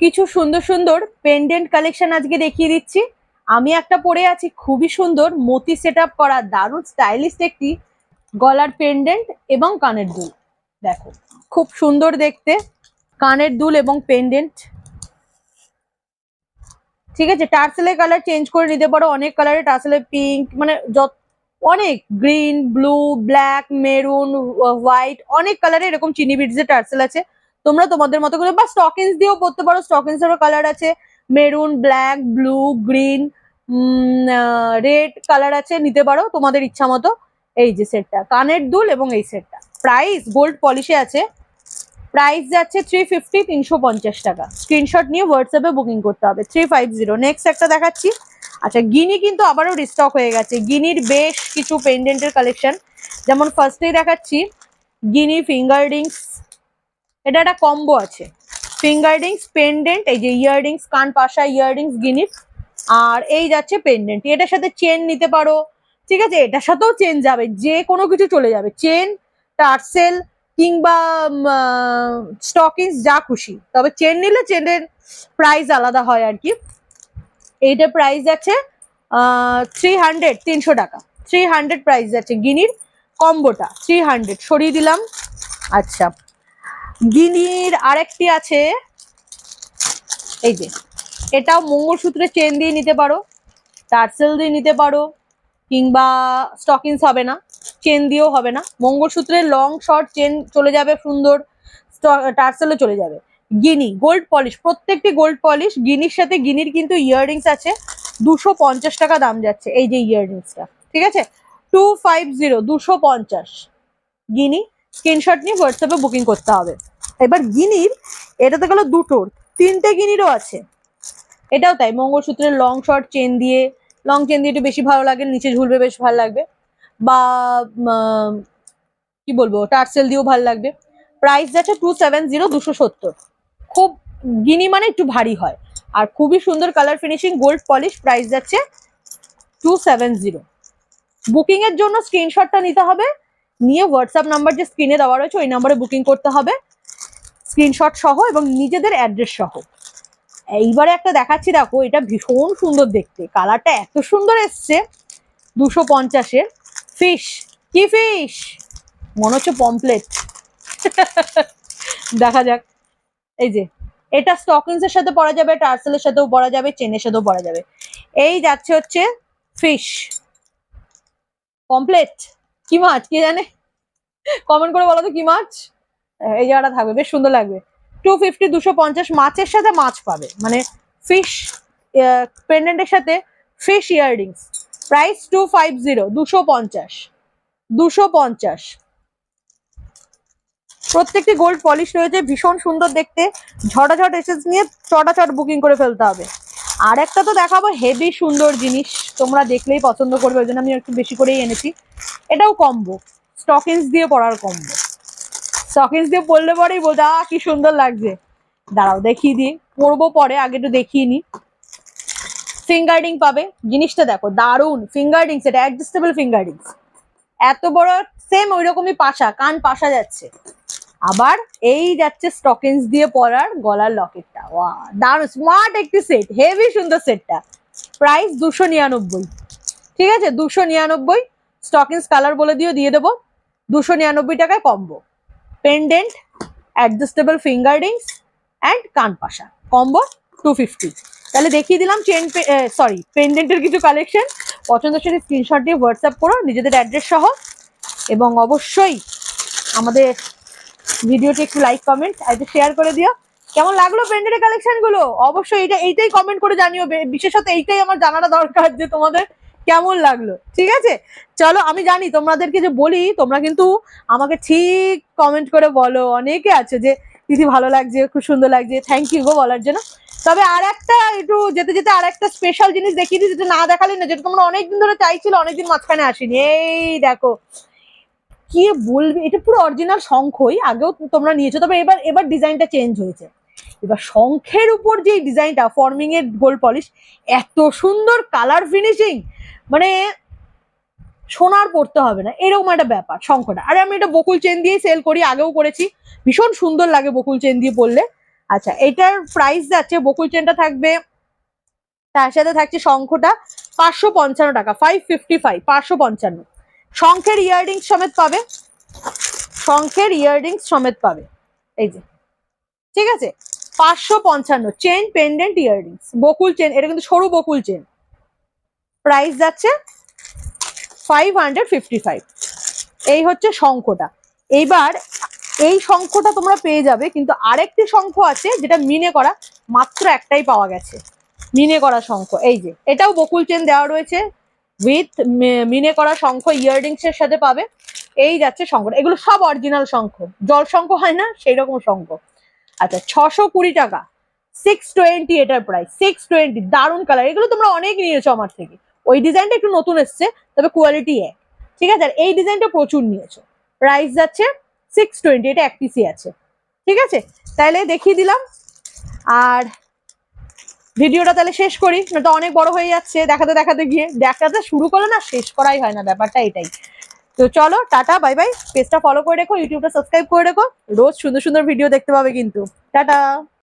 কিছু সুন্দর সুন্দর পেন্ডেন্ট কালেকশন আজকে দেখিয়ে দিচ্ছি। আমি একটা পরে আছি, খুবই সুন্দর, মতি সেট করা, দারুণ স্টাইলিশ একটি গলার পেন্ডেন্ট এবং কানের দুল। দেখো, খুব সুন্দর দেখতে, কানের দুল এবং পেন্ডেন্ট ঠিক আছে টার্সেলের কালার চেঞ্জ করে নিতে পারো, অনেক কালারের টার্সেলের পিঙ্ক মানে যত, অনেক green blue black maroon white অনেক কালারের এরকম চিনি বিটসের টার্সেল আছে। তোমরা তোমাদের মতো করে বা স্টকিংস দিয়েও পড়তে পারো। স্টকিংস এরও কালার আছে। Maroon black blue green red colour আছে। নিতে পারো তোমাদের ইচ্ছা মতো। এই যে সেটটা কানের দুল এবং এই সেটটা প্রাইস গোল্ড পলিশে আছে। প্রাইস যাচ্ছে থ্রি ফিফটি তিনশো পঞ্চাশ টাকা। স্ক্রিনশট নিয়ে হোয়াটসঅ্যাপে বুকিং করতে হবে। থ্রি ফাইভ জিরো নেক্সট একটা দেখাচ্ছি। আচ্ছা গিনি কিন্তু আবারও রিস্টক হয়ে গেছে। গিনির বেশ কিছু পেন্ডেন্টের কালেকশন যেমন ফার্স্টেই দেখাচ্ছি। গিনি ফিঙ্গার রিংস এটা একটা কম্বো আছে। ফিঙ্গার রিংস পেন্ডেন্ট এই যে ইয়াররিংস কান, পাশা ইয়াররিংস গিনির আর এই যাচ্ছে পেন্ডেন্ট এটার সাথে চেন নিতে পারো। ঠিক আছে? এটার সাথেও চেন যাবে। যে কোনো কিছু চলে যাবে। চেন টার্সেল কিংবা স্টকিংস যা খুশি। তবে চেন নিলে চেনের প্রাইস আলাদা হয় আর কি। এইটার প্রাইস আছে থ্রি হান্ড্রেড তিনশো টাকা। থ্রি হান্ড্রেড প্রাইস আছে গিনির কম্বোটা থ্রি হান্ড্রেড সরিয়ে দিলাম। আচ্ছা। গিনির আরেকটি আছে। এই যে, এটাও মঙ্গলসূত্রে চেন দিয়ে নিতে পারো টার্সেল দিয়ে নিতে পারো, কিংবা স্টকিংস হবে না চেন দিয়েও হবে না। মঙ্গলসূত্রের লং শর্ট চেন চলে যাবে সুন্দর টার্সেলও চলে যাবে। গিনি গোল্ড পলিশ প্রত্যেকটি গোল্ড পলিশ গিনির সাথে গিনির কিন্তু ইয়াররিংস আছে। দুশো পঞ্চাশ টাকা দাম যাচ্ছে এই যে ইয়াররিংসটা ঠিক আছে? টু ফাইভ জিরো দুশো পঞ্চাশ। গিনি স্ক্রিনশট নিয়ে হোয়াটসঅ্যাপে বুকিং করতে হবে। এবার গিনির, এটাতে গেল দুটোর তিনটে গিনিরও আছে। এটাও তাই, মঙ্গলসূত্রের লং শর্ট চেন দিয়ে লং চেন দিয়ে একটু বেশি ভালো লাগে, নিচে ঝুলবে বেশ ভালো লাগবে। বা কি বলব টার্সেল দিয়েও ভালো লাগবে। প্রাইস যাচ্ছে টু সেভেন জিরো দুশো সত্তর। খুব, গিনি মানে একটু ভারী হয়। আর খুবই সুন্দর colour finishing gold polish price যাচ্ছে টু সেভেন জিরো বুকিং এর জন্য স্ক্রিনশটটা নিতে হবে। নিয়ে হোয়াটসঅ্যাপ নাম্বার যে স্ক্রিনে দেওয়া রয়েছে, ওই নাম্বারে বুকিং করতে হবে। স্ক্রিনশট সহ এবং নিজেদের অ্যাড্রেস সহ। এইবারে একটা দেখাচ্ছি, দেখো, এটা ভীষণ সুন্দর দেখতে। কালারটা এত সুন্দর এসছে, দুশো পঞ্চাশের। ফিশ কি ফিশ মনে হচ্ছে পমপ্লেট দেখা যাক। এই যে, এটা স্টকিংস এর সাথে পরা যাবে টার্সেলের সাথেও পরা যাবে চেনের সাথেও পরা যাবে। এই যাচ্ছে হচ্ছে ফিশ কমপ্লেট কি মাছ, কে জানে? কমেন্ট করে বলো তো, কি মাছ? এই জায়গাটা থাকবে, বেশ সুন্দর লাগবে। টু ফিফটি দুশো পঞ্চাশ মাছের সাথে মাছ পাবে মানে ফিশ পেন্ডেন্টের সাথে fish earrings price two five zero দুশো পঞ্চাশ দুশো পঞ্চাশ প্রত্যেকটি গোল্ড পলিশ রয়েছে, ভীষণ সুন্দর দেখতে। ঝটাঝট এসেস নিয়ে চটাচট বুকিং করে ফেলতে হবে। আর একটা তো দেখাবো হেভি সুন্দর জিনিস, তোমরা দেখলেই পছন্দ করবে, ওই জন্য আমি একটু বেশি করেই এনেছি। এটাও কম্বো স্টকিংস দিয়ে পরার কম্বো স্টকিংস দিয়ে পরলে পরেই বোঝা "আহ, কি সুন্দর লাগছে। দাঁড়াও দেখিয়ে দিই। পরবো পরে আগে একটু দেখিয়ে নি ফিঙ্গারিং পাবে। জিনিসটা দেখো দারুণ। ফিঙ্গারিংস এটা অ্যাডজাস্টেবল ফিঙ্গারিংস এত বড় সেম ওই রকমই পাশা কান পাশা যাচ্ছে। আবার এই যাচ্ছে স্টকিংস দিয়ে পরার গলার লকেটটা ওয়া দারুণ স্মার্ট একটি সেট হেভি সুন্দর সেটটা প্রাইস দুশো নিরানব্বই। ঠিক আছে? দুশো নিরানব্বই। স্টকিংস কালার বলে দিও দিয়ে দেবো। দুশো নিরানব্বই টাকায় combo pendant adjustable finger rings and কানপাশা combo two fifty তাহলে দেখিয়ে দিলাম চেন সরি পেন্ডেন্টের কিছু কালেকশন পছন্দের সাথে স্ক্রিনশট দিয়ে হোয়াটসঅ্যাপ করো, নিজেদের অ্যাড্রেস সহ। এবং অবশ্যই আমাদের ভিডিওটি একটু লাইক কমেন্ট একটু শেয়ার করে দিও। কেমন লাগল পেন্ডেন্টের কালেকশনগুলো? অবশ্যই এটা এইটাই কমেন্ট করে জানিও। বিশেষত এইটাই আমার জানাটা দরকার যে তোমাদের কেমন লাগল? ঠিক আছে? চলো, আমি জানি তোমাদেরকে যে বলি, তোমরা কিন্তু আমাকে ঠিক কমেন্ট করে বলো। অনেকে আছে যে, দিদি ভালো লাগছে, খুব সুন্দর লাগছে থ্যাংক ইউ গো বলার জন্য। তবে আর একটা একটু যেতে যেতে আর একটা স্পেশাল জিনিস দেখিয়ে দিই, যেটা না দেখালে না, যেটা তোমরা অনেকদিন ধরে চাইছিল, অনেকদিন মাঝখানে আসেনি। এই দেখো। কি বলবে? এটা পুরো অরিজিনাল শঙ্খই আগেও তোমরা নিয়েছো। তবে এবার এবার ডিজাইনটা চেঞ্জ হয়েছে। এবার শঙ্খের উপর যে ডিজাইনটা ফর্মিং এর গোল্ড পলিশ এত সুন্দর কালার ফিনিশিং মানে সোনার পড়তে হবে না, এরকম একটা ব্যাপার শঙ্খটা আরে আমি এটা বকুল চেন দিয়ে সেল করি, আগেও করেছি। ভীষণ সুন্দর লাগে বকুল চেন দিয়ে পরলে আচ্ছা এটার প্রাইস যাচ্ছে, বকুল চেনটা থাকবে, তার সাথে থাকছে শঙ্খটা পাঁচশো পঞ্চান্ন টাকা ফাইভ ফিফটি ফাইভ পাঁচশো পঞ্চান্ন। শঙ্খের ইয়াররিংস সমেত পাবে। শঙ্খের ইয়াররিংস সমেত পাবে। এই যে, ঠিক আছে? পাঁচশো পঞ্চান্ন চেন পেন্ডেন্ট ইয়াররিংস বকুল চেন, এটা কিন্তু সরু বকুল চেন। প্রাইস যাচ্ছে ফাইভ হান্ড্রেড ফিফটি ফাইভ এই হচ্ছে শঙ্খটা। এইবার এই শঙ্খটা তোমরা পেয়ে যাবে, কিন্তু আরেকটি শঙ্খ আছে যেটা মিনে করা মাত্র একটাই পাওয়া গেছে। মিনে করা শঙ্খ, এই যে, এটাও বকুল চেন দেওয়া রয়েছে। উইথ মিনে করা শঙ্খ ইয়াররিংস এর সাথে পাবে। এই যাচ্ছে শঙ্খটা। এগুলো সব অরিজিনাল শঙ্খ। জল শঙ্খ হয় না সেই রকম শঙ্খ। আচ্ছা ছশো কুড়ি টাকা। সিক্স টোয়েন্টি এটার প্রাইস সিক্স টোয়েন্টি দারুণ কালার এগুলো তোমরা অনেক নিয়েছো আমার থেকে। ওই ডিজাইনটা একটু নতুন এসছে, তবে কোয়ালিটি এক। ঠিক আছে? আর এই ডিজাইনটা প্রচুর নিয়েছো। প্রাইস যাচ্ছে সিক্স টোয়েন্টি এটা এক পিসি আছে। ঠিক আছে? তাহলে দেখিয়ে দিলাম। আর ভিডিওটা তাহলে শেষ করি। না তো অনেক বড় হয়ে যাচ্ছে দেখাতে দেখাতে গিয়ে। দেখাতে শুরু করলে না শেষ করাই হয় না, ব্যাপারটা এটাই। তো চলো, টাটা, বাই বাই। পেজটা ফলো করে রেখো ইউটিউবটা সাবস্ক্রাইব করে রেখো। রোজ সুন্দর সুন্দর ভিডিও দেখতে পাবে কিন্তু। টাটা!